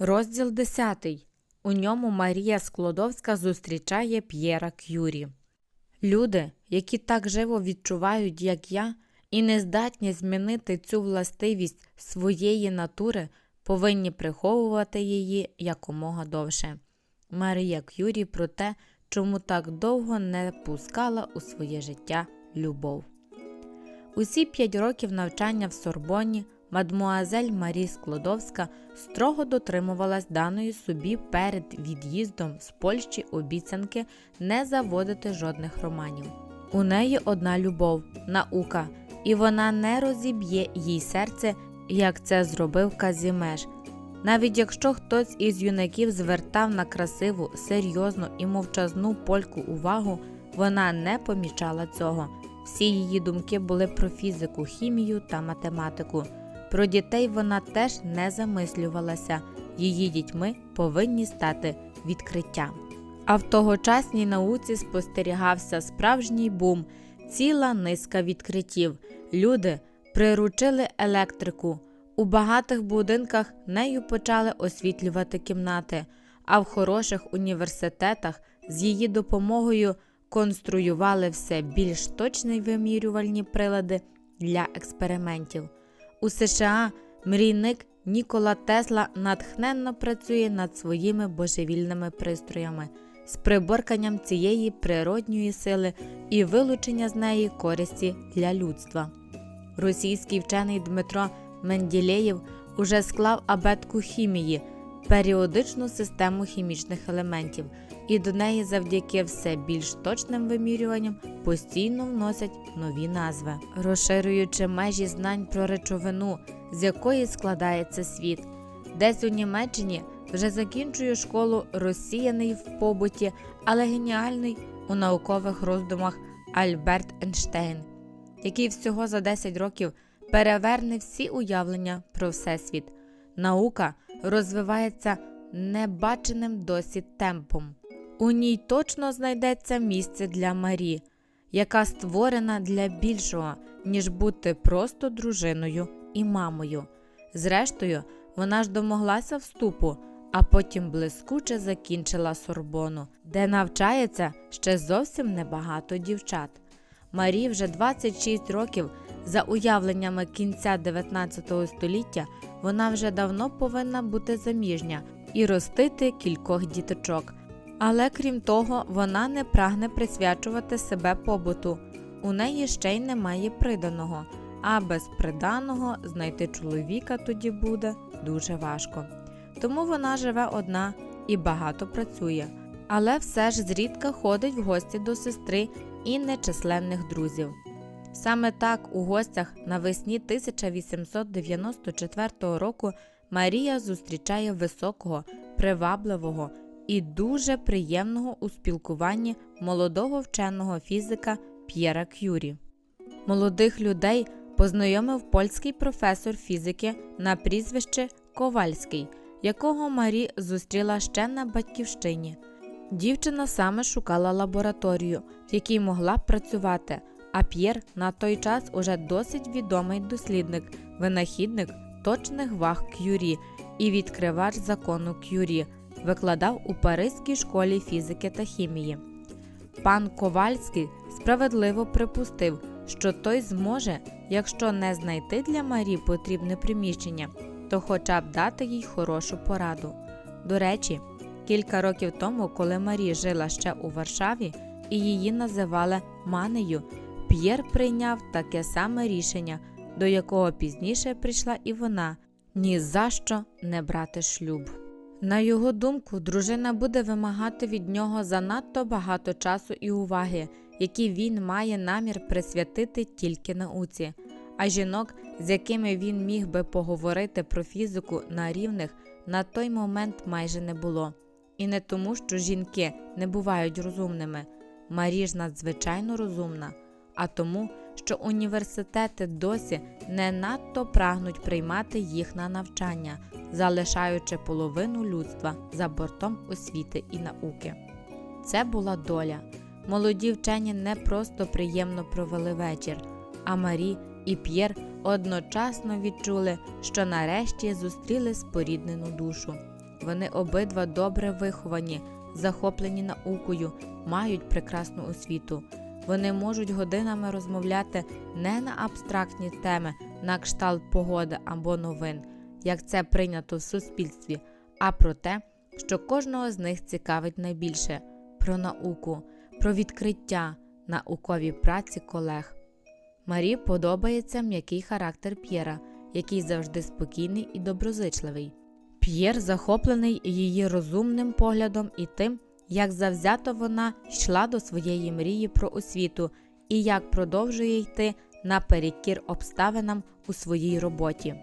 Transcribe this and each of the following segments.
Розділ 10. У ньому Марія Склодовська зустрічає П'єра К'юрі. Люди, які так живо відчувають, як я, і не здатні змінити цю властивість своєї натури, повинні приховувати її якомога довше. Марія К'юрі про те, чому так довго не пускала у своє життя любов. Усі п'ять років навчання в Сорбонні мадмуазель Марі Склодовська строго дотримувалась даної собі перед від'їздом з Польщі обіцянки не заводити жодних романів. У неї одна любов наука, і вона не розіб'є їй серце, як це зробив Казімеш. Навіть якщо хтось із юнаків звертав на красиву, серйозну і мовчазну польку увагу, вона не помічала цього. Всі її думки були про фізику, хімію та математику. Про дітей вона теж не замислювалася. Її дітьми повинні стати відкриттям. А в тогочасній науці спостерігався справжній бум, ціла низка відкриттів. Люди приручили електрику. У багатих будинках нею почали освітлювати кімнати, а в хороших університетах з її допомогою конструювали все більш точні вимірювальні прилади для експериментів. У США мрійник Нікола Тесла натхненно працює над своїми божевільними пристроями з приборканням цієї природньої сили і вилучення з неї користі для людства. Російський вчений Дмитро Менділеєв уже склав абетку хімії, періодичну систему хімічних елементів, і до неї завдяки все більш точним вимірюванням постійно вносять нові назви, розширюючи межі знань про речовину, з якої складається світ. Десь у Німеччині вже закінчує школу розсіяний в побуті, але геніальний у наукових роздумах Альберт Ейнштейн, який всього за 10 років переверне всі уявлення про всесвіт. Наука розвивається небаченим досі темпом. У ній точно знайдеться місце для Марі, яка створена для більшого, ніж бути просто дружиною і мамою. Зрештою, вона ж домоглася вступу, а потім блискуче закінчила Сорбону, де навчається ще зовсім небагато дівчат. Марі вже 26 років, за уявленнями кінця 19 століття, вона вже давно повинна бути заміжня і ростити кількох діточок. Але крім того, вона не прагне присвячувати себе побуту. У неї ще й немає приданого, а без приданого знайти чоловіка тоді буде дуже важко. Тому вона живе одна і багато працює, але все ж зрідка ходить в гості до сестри і нечисленних друзів. Саме так у гостях навесні 1894 року Марія зустрічає високого, привабливого і дуже приємного у спілкуванні молодого вченого фізика П'єра К'юрі. Молодих людей познайомив польський професор фізики на прізвище Ковальський, якого Марі зустріла ще на батьківщині. Дівчина саме шукала лабораторію, в якій могла б працювати, а П'єр на той час уже досить відомий дослідник, винахідник точних ваг К'юрі і відкривач закону К'юрі, викладав у Паризькій школі фізики та хімії. Пан Ковальський справедливо припустив, що той зможе, якщо не знайти для Марі потрібне приміщення, то хоча б дати їй хорошу пораду. До речі, кілька років тому, коли Марі жила ще у Варшаві і її називали Манею, П'єр прийняв таке саме рішення, до якого пізніше прийшла і вона ні за що не брати шлюб. На його думку, дружина буде вимагати від нього занадто багато часу і уваги, які він має намір присвятити тільки науці. А жінок, з якими він міг би поговорити про фізику на рівних, на той момент майже не було. І не тому, що жінки не бувають розумними. Марі ж надзвичайно розумна, а тому, що університети досі не надто прагнуть приймати їх на навчання, залишаючи половину людства за бортом освіти і науки. Це була доля. Молоді вчені не просто приємно провели вечір, а Марі і П'єр одночасно відчули, що нарешті зустріли споріднену душу. Вони обидва добре виховані, захоплені наукою, мають прекрасну освіту. Вони можуть годинами розмовляти не на абстрактні теми, на кшталт погоди або новин, як це прийнято в суспільстві, а про те, що кожного з них цікавить найбільше про науку, про відкриття, наукові праці колег. Марі подобається м'який характер П'єра, який завжди спокійний і доброзичливий. П'єр захоплений її розумним поглядом і тим, як завзято вона йшла до своєї мрії про освіту і як продовжує йти наперекір обставинам у своїй роботі.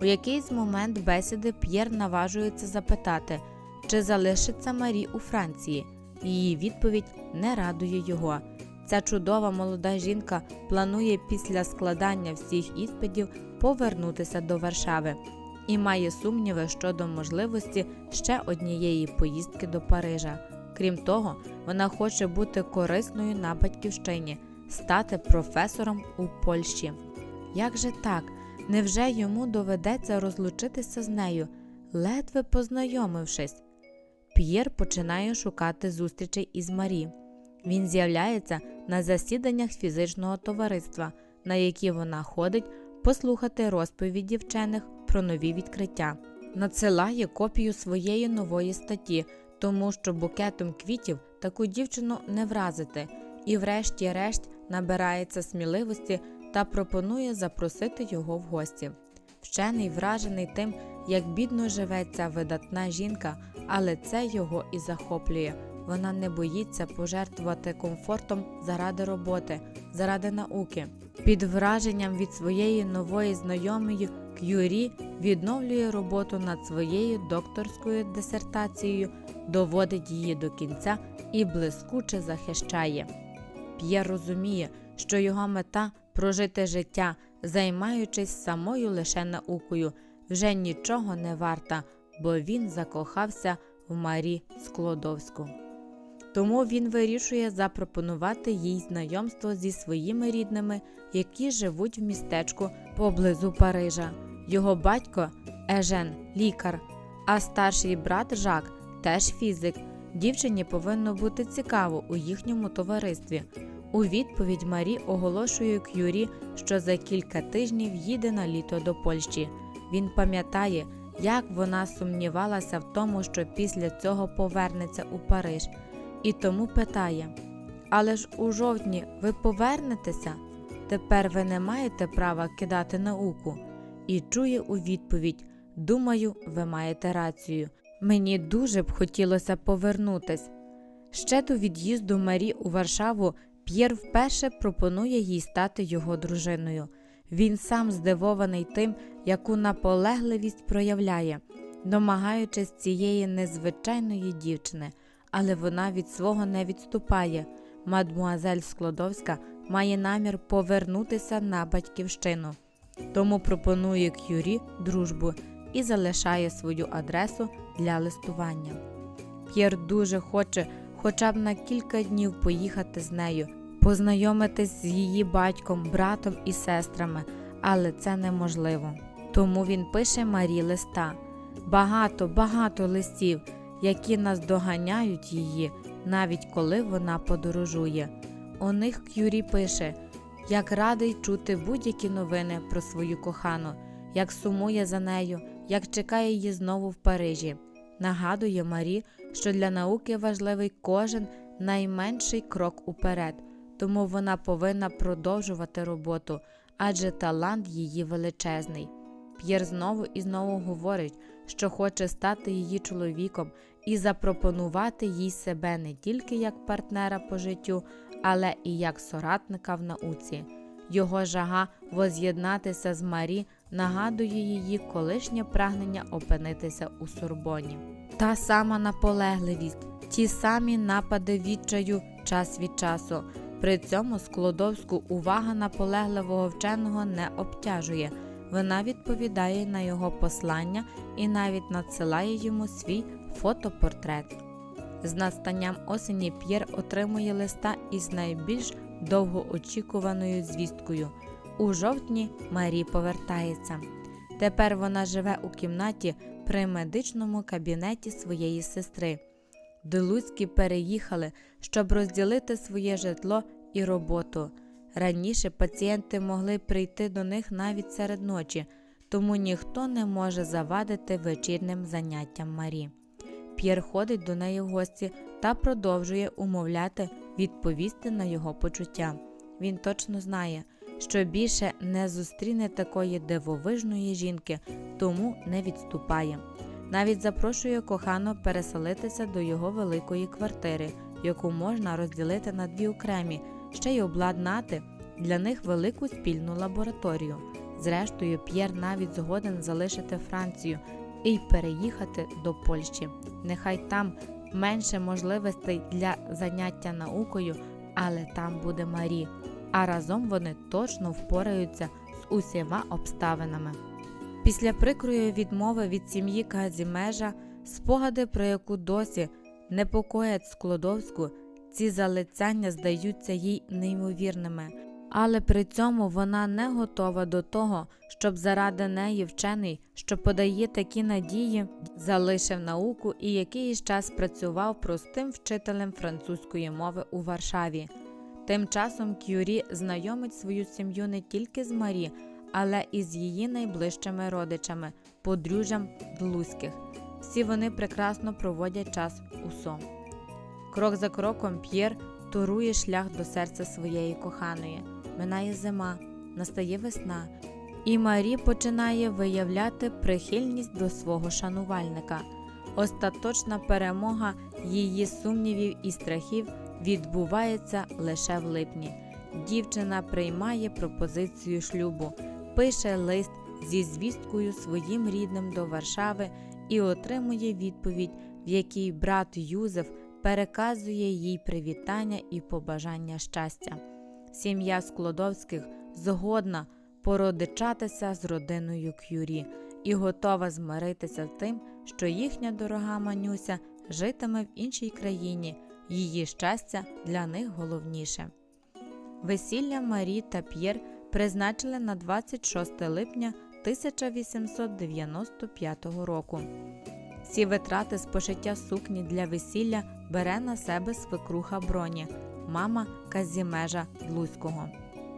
У якийсь момент бесіди П'єр наважується запитати, чи залишиться Марі у Франції. Її відповідь не радує його. Ця чудова молода жінка планує після складання всіх іспитів повернутися до Варшави і має сумніви щодо можливості ще однієї поїздки до Парижа. Крім того, вона хоче бути корисною на батьківщині, стати професором у Польщі. Як же так? Невже йому доведеться розлучитися з нею, ледве познайомившись? П'єр починає шукати зустрічей із Марі. Він з'являється на засіданнях фізичного товариства, на які вона ходить послухати розповіді вчених про нові відкриття. Надсилає копію своєї нової статті, тому що букетом квітів таку дівчину не вразити, і, врешті-решт, набирається сміливості та пропонує запросити його в гості. Вчений вражений тим, як бідно живе ця видатна жінка, але це його і захоплює. Вона не боїться пожертвувати комфортом заради роботи, заради науки. Під враженням від своєї нової знайомої К'юрі відновлює роботу над своєю докторською дисертацією, доводить її до кінця і блискуче захищає. П'єр розуміє, що його мета прожити життя, займаючись самою лише наукою, вже нічого не варта, бо він закохався в Марі Склодовську. Тому він вирішує запропонувати їй знайомство зі своїми рідними, які живуть в містечку поблизу Парижа. Його батько Ежен лікар, а старший брат Жак теж фізик. Дівчині повинно бути цікаво у їхньому товаристві. У відповідь Марі оголошує К'юрі, що за кілька тижнів їде на літо до Польщі. Він пам'ятає, як вона сумнівалася в тому, що після цього повернеться у Париж, і тому питає: Але ж у жовтні ви повернетеся? Тепер ви не маєте права кидати науку. І чує у відповідь: Думаю, ви маєте рацію. Мені дуже б хотілося повернутись. Ще до від'їзду Марі у Варшаву П'єр вперше пропонує їй стати його дружиною. Він сам здивований тим, яку наполегливість проявляє, домагаючись цієї незвичайної дівчини, але вона від свого не відступає. Мадмуазель Склодовська має намір повернутися на батьківщину, тому пропонує К'юрі дружбу і залишає свою адресу для листування. П'єр дуже хоче хоча б на кілька днів поїхати з нею, познайомитись з її батьком, братом і сестрами, але це неможливо. Тому він пише Марі листа. Багато, багато листів, які наздоганяють її, навіть коли вона подорожує. У них К'юрі пише, як радий чути будь-які новини про свою кохану, як сумує за нею, як чекає її знову в Парижі. Нагадує Марі, що для науки важливий кожен найменший крок уперед, тому вона повинна продовжувати роботу, адже талант її величезний. П'єр знову і знову говорить, що хоче стати її чоловіком і запропонувати їй себе не тільки як партнера по життю, але і як соратника в науці. Його жага воз'єднатися з Марі нагадує її колишнє прагнення опинитися у Сорбоні. Та сама наполегливість, ті самі напади відчаю час від часу. При цьому складовську увага наполегливого вченого не обтяжує. Вона відповідає на його послання і навіть надсилає йому свій фотопортрет. З настанням осені П'єр отримує листа із найбільш довгоочікуваною звісткою. У жовтні Марі повертається. Тепер вона живе у кімнаті, при медичному кабінеті своєї сестри. Делуцькі переїхали, щоб розділити своє житло і роботу. Раніше пацієнти могли прийти до них навіть серед ночі, тому ніхто не може завадити вечірнім заняттям Марі. П'єр ходить до неї в гості та продовжує умовляти відповісти на його почуття. Він точно знає, що більше не зустріне такої дивовижної жінки, тому не відступає. Навіть запрошує кохано переселитися до його великої квартири, яку можна розділити на дві окремі, ще й обладнати для них велику спільну лабораторію. Зрештою, П'єр навіть згоден залишити Францію і переїхати до Польщі. Нехай там менше можливостей для заняття наукою, але там буде Марі, а разом вони точно впораються з усіма обставинами. Після прикрої відмови від сім'ї Казімежа, спогади, про яку досі непокоять Складовську, ці залицяння здаються їй неймовірними, але при цьому вона не готова до того, щоб заради неї вчений, що подає такі надії, залишив науку і якийсь час працював простим вчителем французької мови у Варшаві. Тим часом Кюрі знайомить свою сім'ю не тільки з Марі, але і з її найближчими родичами, подружжям Длузьких. Всі вони прекрасно проводять час у СО. Крок за кроком П'єр турує шлях до серця своєї коханої. Минає зима, настає весна, і Марі починає виявляти прихильність до свого шанувальника. Остаточна перемога її сумнівів і страхів відбувається лише в липні. Дівчина приймає пропозицію шлюбу, пише лист зі звісткою своїм рідним до Варшави і отримує відповідь, в якій брат Юзеф переказує їй привітання і побажання щастя. Сім'я Склодовських згодна породичатися з родиною Кюрі і готова змиритися з тим, що їхня дорога Манюся житиме в іншій країні, її щастя для них головніше. Весілля Марі та П'єр призначили на 26 липня 1895 року. Всі витрати з пошиття сукні для весілля бере на себе свекруха броні, мама Казімежа Длузького.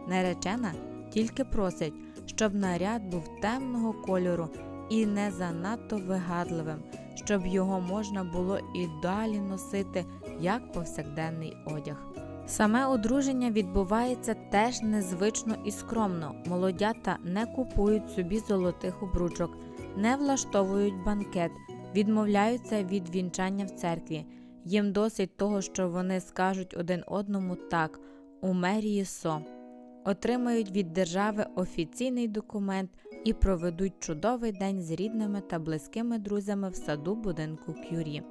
Наречена тільки просить, щоб наряд був темного кольору і не занадто вигадливим, щоб його можна було і далі носити як повсякденний одяг. Саме одруження відбувається теж незвично і скромно. Молодята не купують собі золотих обручок, не влаштовують банкет, відмовляються від вінчання в церкві. Їм досить того, що вони скажуть один одному так у мерії СО, отримають від держави офіційний документ і проведуть чудовий день з рідними та близькими друзями в саду будинку Кюрі.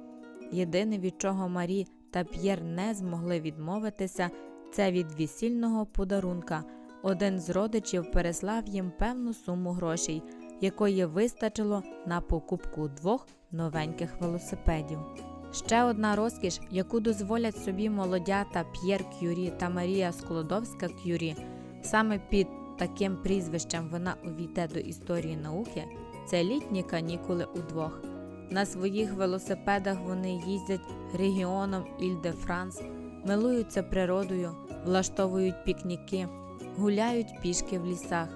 Єдине, від чого Марі та П'єр не змогли відмовитися, це від весільного подарунка. Один з родичів переслав їм певну суму грошей, якої вистачило на покупку двох новеньких велосипедів. Ще одна розкіш, яку дозволять собі молодята П'єр Кюрі та Марія Сколодовська Кюрі, саме під таким прізвищем вона увійде до історії науки, це літні канікули удвох. На своїх велосипедах вони їздять регіоном Іль-де-Франс, милуються природою, влаштовують пікніки, гуляють пішки в лісах,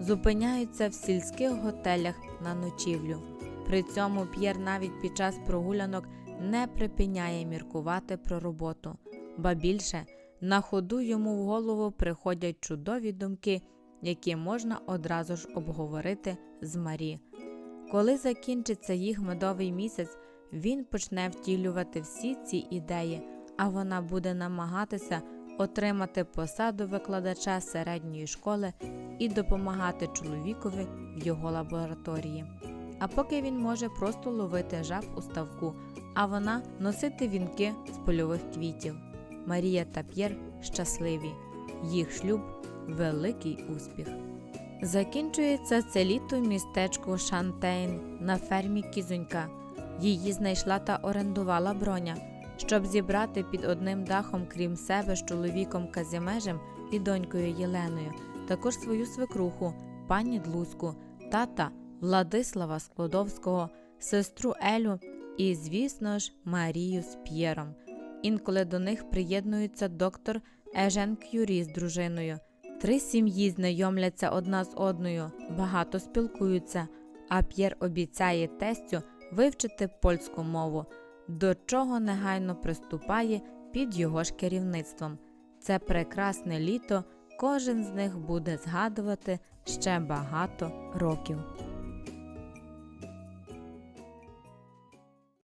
зупиняються в сільських готелях на ночівлю. При цьому П'єр навіть під час прогулянок не припиняє міркувати про роботу, ба більше на ходу йому в голову приходять чудові думки, які можна одразу ж обговорити з Марі. Коли закінчиться їх медовий місяць, він почне втілювати всі ці ідеї, а вона буде намагатися отримати посаду викладача середньої школи і допомагати чоловікові в його лабораторії. А поки він може просто ловити жаб у ставку, а вона носити вінки з польових квітів. Марія та П'єр щасливі, їх шлюб великий успіх. Закінчується це літо в містечку Шантейн на фермі Кізонька. Її знайшла та орендувала броня, щоб зібрати під одним дахом, крім себе, з чоловіком Казімежем і донькою Єленою, також свою свекруху, пані Длузьку, тата Владислава Складовського, сестру Елю і, звісно ж, Марію з П'єром. Інколи до них приєднується доктор Ежен Кюрі з дружиною. Три сім'ї знайомляться одна з одною, багато спілкуються, а П'єр обіцяє тестю вивчити польську мову, до чого негайно приступає під його ж керівництвом. Це прекрасне літо кожен з них буде згадувати ще багато років.